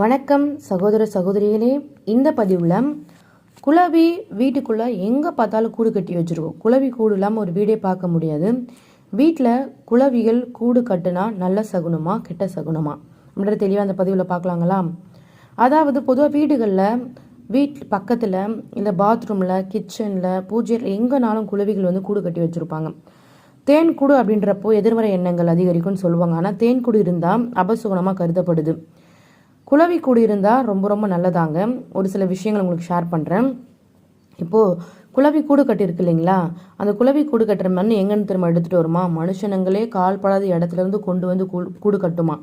வணக்கம் சகோதர சகோதரிகளே. இந்த பதிவில் குழவி வீட்டுக்குள்ளே எங்கே பார்த்தாலும் கூடு கட்டி வச்சுருக்கோம். குழவி கூடு இல்லாமல் ஒரு வீடே பார்க்க முடியாது. வீட்டில் குழவிகள் கூடு கட்டுனா நல்ல சகுனமா கெட்ட சகுனமா? அப்படின்ற தெளிவாக அந்த பதிவில் பார்க்கலாங்களா? அதாவது பொதுவாக வீடுகளில் வீட் பக்கத்தில் இல்லை பாத்ரூமில் கிச்சனில் பூஜையில் எங்கேனாலும் குழவிகள் வந்து கூடு கட்டி வச்சுருப்பாங்க. தேன் கூடு அப்படின்றப்போ எதிர்மறை எண்ணங்கள் அதிகரிக்கும்னு சொல்லுவாங்க. ஆனால் தேன் கூடு இருந்தால் அபசுகுணமாக கருதப்படுது. குழவி கூடு இருந்தால் ரொம்ப ரொம்ப நல்லதாங்க. ஒரு சில விஷயங்கள் உங்களுக்கு ஷேர் பண்ணுறேன் இப்போது குழவி கூடு கட்டியிருக்கு இல்லைங்களா? அந்த குழவி கூடு கட்டுற மண் எங்கன்னு திரும்ப எடுத்துகிட்டு வருமா? மனுஷனுங்களே கால்படாத இடத்துல இருந்து கொண்டு வந்து கூ- கூடு கட்டுமா?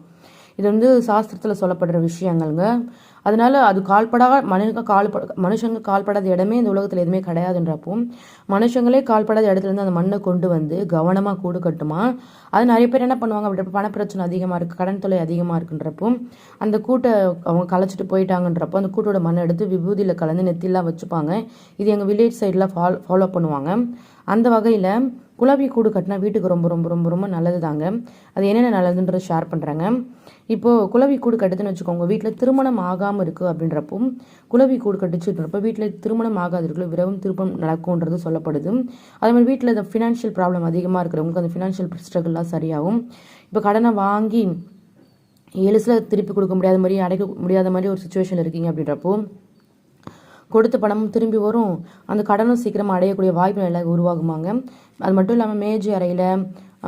இது வந்து சாஸ்திரத்தில் சொல்லப்படுற விஷயங்கள்ங்க. அதனால் அது கால்படாத மனுஷங்க கால்பட மனுஷங்க கால்படாத இடமே இந்த உலகத்தில் எதுவுமே கிடையாதுன்றப்போ மனுஷங்களே கால்படாத இடத்துலேருந்து அந்த மண்ணை கொண்டு வந்து கவனமாக கூடு கட்டுமா? அது நிறைய பேர் என்ன பண்ணுவாங்க அப்படின்றப்ப பணப்பிரச்சனை அதிகமாக இருக்குது கடன் தொலை அதிகமாக இருக்குன்றப்போ அந்த கூட்டை அவங்க கலைச்சிட்டு போயிட்டாங்கன்றப்போ அந்த கூட்டோட மண்ணை எடுத்து விபூதியில் கலந்து நெத்திலாம் வச்சுப்பாங்க. இது எங்கள் வில்லேஜ் சைடில் ஃபாலோ ஃபாலோ பண்ணுவாங்க. அந்த வகையில் குலாபி கூடு கட்டினா வீட்டுக்கு ரொம்ப ரொம்ப ரொம்ப ரொம்ப நல்லது தாங்க அது என்னென்ன நல்லதுன்றதை ஷேர் பண்ணுறாங்க இப்போது குலவி கூடு கட்டுதுன்னு வச்சுக்கோங்க வீட்டில் திருமணம் ஆகாமல் இருக்குது அப்படின்றப்போ குலவி கூடு கட்டுச்சுன்றப்போ வீட்டில் திருமணம் ஆகாது இருக்குல்ல விரவும் திருப்பம் நடக்கும்ன்றது சொல்லப்படுது. அதே மாதிரி வீட்டில் இந்த ஃபினான்ஷியல் ப்ராப்ளம் அதிகமாக இருக்கிறவங்களுக்கு அந்த ஃபினான்ஷியல் ஸ்ட்ரகிள்லாம் சரியாகும். இப்போ கடனை வாங்கி எழுசில் திருப்பி கொடுக்க முடியாத மாதிரி அடைக்க முடியாத மாதிரி ஒரு சுச்சுவேஷன் இருக்கீங்க அப்படின்றப்போ கொடுத்த பணமும் திரும்பி வரும். அந்த கடனும் சீக்கிரமாக அடையக்கூடிய வாய்ப்பு எல்லாம் உருவாகுமாங்க. அது மட்டும் இல்லாமல் மேஜை அறையில்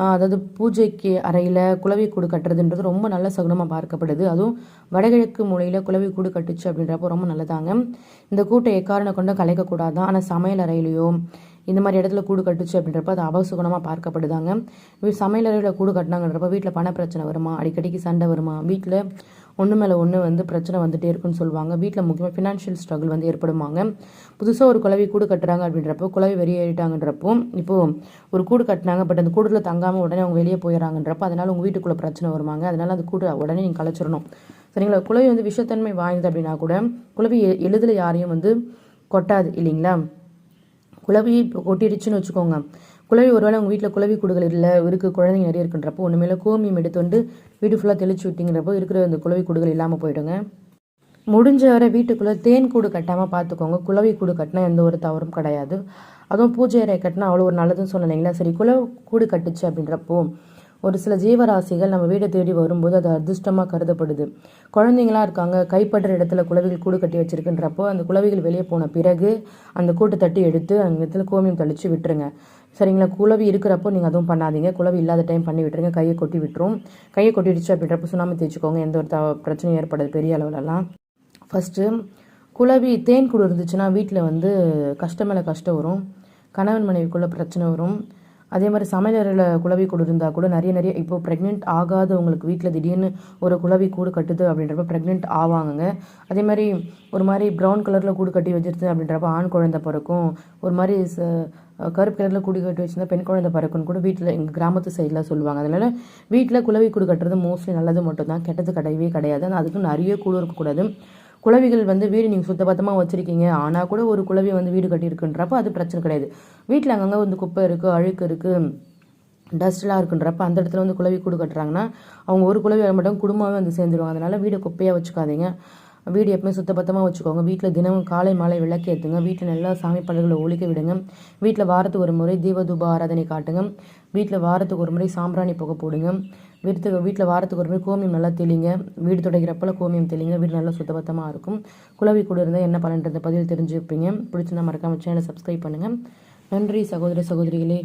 அதாவது பூஜைக்கு அறையில் குளவி கூடு கட்டுறதுன்றது ரொம்ப நல்ல சகுனமாக பார்க்கப்படுது. அதுவும் வடகிழக்கு மூலையில் குளவி கூடு கட்டுச்சு அப்படின்றப்போ ரொம்ப நல்லதாங்க. இந்த கூட்டை எக்காரணம் கொண்டு கலைக்கக்கூடாதான் ஆனால் சமையல் அறையிலையோ இந்த மாதிரி இடத்துல கூடு கட்டுச்சு அப்படின்றப்ப அது அவசுகுணமாக பார்க்கப்படுதாங்க. சமையல் அறையில் கூடு கட்டினாங்கன்றப்ப வீட்டில் பண பிரச்சனை வருமா? அடிக்கடிக்கு சண்டை வருமா? வீட்டில் ஒன்று மேலே ஒன்று வந்து பிரச்சனை வந்துட்டே இருக்குன்னு சொல்லுவாங்க. வீட்டில் முக்கியமாக ஃபினான்ஷியல் ஸ்ட்ரகிள் வந்து ஏற்படுவாங்க புதுசாக ஒரு குழவி கூடு கட்டுறாங்க அப்படின்றப்போ குழவி வெளியேறிட்டாங்கன்றப்போ இப்போது ஒரு கூடு கட்டினாங்க பட் அந்த கூடுல தங்காமல் உடனே அவங்க வெளியே போயிடறாங்கன்றப்போ அதனால் உங்கள் வீட்டுக்குள்ளே பிரச்சனை வருவாங்க அதனால் அந்த கூடு உடனே நீங்கள் கலைச்சிடணும் சரிங்களா? குழவி வந்து விஷத்தன்மை வாய்ந்தது அப்படின்னா கூட குழவி எ- எளிதில் யாரையும் வந்து கொட்டாது இல்லைங்களா? குழவி இப்போ கொட்டிடுச்சுன்னு வச்சுக்கோங்க. குழவி ஒருவேளை உங்கள் வீட்டில் குழவி கூடுகள் இல்லை இருக்குது குழந்தைங்க நிறைய இருக்குன்றப்போ ஒன்றுமேல கோமியம் எடுத்து வந்து வீடு ஃபுல்லாக தெளிச்சு விட்டிங்கிறப்போ இருக்கிற அந்த குழவி கூடுகள் இல்லாமல் போயிடுங்க. முடிஞ்ச வரை வீட்டுக்குள்ளே தேன் கூடு கட்டாமல் பார்த்துக்கோங்க குழவி கூடு கட்டினா எந்த ஒரு தவறும் கிடையாது. அதுவும் பூஜை அறை கட்டினா அவ்வளோ ஒரு நல்லதுன்னு சொன்னீங்களா சரி குழவி கூடு கட்டுச்சு அப்படின்றப்போ ஒரு சில ஜீவராசிகள் நம்ம வீடை தேடி வரும்போது அது அதிர்ஷ்டமாக கருதப்படுது. குழந்தைங்களா இருக்காங்க கைப்படுற இடத்துல குழவிகள் கூடு கட்டி வச்சிருக்குன்றப்போ அந்த குழவிகள் வெளியே போன பிறகு அந்த கூட்டை தட்டி எடுத்து அந்த இடத்துல கோமியம் தெளித்து விட்டுருங்க. சரிங்களா? குழவி இருக்கிறப்போ நீங்கள் அதுவும் பண்ணாதீங்க. குழவி இல்லாத டைம் பண்ணி விட்டுருங்க. கையை கொட்டி விட்டுரும். கையை கொட்டிடுச்சு அப்படின்றப்போ சுண்ணாம்பு தேய்ச்சிக்கோங்க. எந்த ஒரு த பிரச்சனையும் ஏற்படாது. பெரிய அளவுலலாம். ஃபஸ்ட்டு குழவி தேன் கூடு இருந்துச்சுன்னா வீட்டில் வந்து கஷ்டம் மேலே கஷ்டம் வரும். கணவன் மனைவிக்குள்ளே பிரச்சனை வரும். அதே மாதிரி சமையலறையில் குழவி கூடு இருந்தால் கூட நிறைய நிறைய இப்போ ப்ரெக்னென்ட் ஆகாதவங்களுக்கு வீட்டில் திடீர்னு ஒரு குழவி கூடு கட்டுது அப்படின்றப்ப ப்ரெக்னென்ட் ஆவாங்கங்க. அதே மாதிரி ஒரு மாதிரி ப்ரௌன் கலரில் கூடு கட்டி வச்சிருது அப்படின்றப்ப ஆண் குழந்தை பிறக்கும். ஒரு மாதிரி ச கருப்பு கலரில் கூடு கட்டி வச்சுருந்தா பெண் குழந்தை பிறக்கும்னு கூட வீட்டில் எங்கள் கிராமத்து சைடில் சொல்லுவாங்க. அதனால் வீட்டில் குழவி கூடு கட்டுறது மோஸ்ட்லி நல்லது மட்டும்தான் கெட்டது கிடையவே கிடையாது. ஆனால் அதுக்கு நிறைய கூடு இருக்கக்கூடாது. குழவிகள் வந்து வீடு நீங்கள் சுத்தபத்தமாக வச்சுருக்கீங்க. ஆனால் கூட ஒரு குழவி வந்து வீடு கட்டியிருக்குன்றப்ப அது பிரச்சனை கிடையாது. வீட்டில் அங்கங்கே வந்து குப்பை இருக்குது அழுக்கு இருக்குது டஸ்ட்லாம் இருக்குன்றப்ப அந்த இடத்துல வந்து குழவி கூடு கட்டுறாங்கன்னா அவங்க ஒரு குளவி மட்டும் குடும்பமே வந்து சேர்ந்துருவாங்க. அதனால வீடை குப்பையாக வச்சுக்காதீங்க. வீடு எப்பவுமே சுத்தபத்தமாக வச்சுக்கோங்க. வீட்டில் தினமும் காலை மாலை விளக்கு ஏற்றுங்க வீட்டில் நல்லா சாமி படங்களை ஒழிக்க விடுங்க. வீட்டில் வாரத்துக்கு ஒரு முறை தீபதூப ஆராதனை காட்டுங்க. வீட்டில் வாரத்துக்கு ஒரு முறை சாம்பிராணி புகை போடுங்க. வீட்டுக்கு வீட்டில் வாரத்துக்கு ஒரு முறை கோமியம் நல்லா தெளிங்க. வீடு துடைக்கிறப்பல கோமியம் தெளிங்க. வீடு நல்லா சுத்தபத்தமாக இருக்கும். குழவி கூட இருந்தால் என்ன பலன்றத பதிவில் தெரிஞ்சுப்பீங்க. பிடிச்சிருந்தா மறக்காமல் சேனலை சப்ஸ்கிரைப் பண்ணுங்கள் நன்றி சகோதர சகோதரிகளே.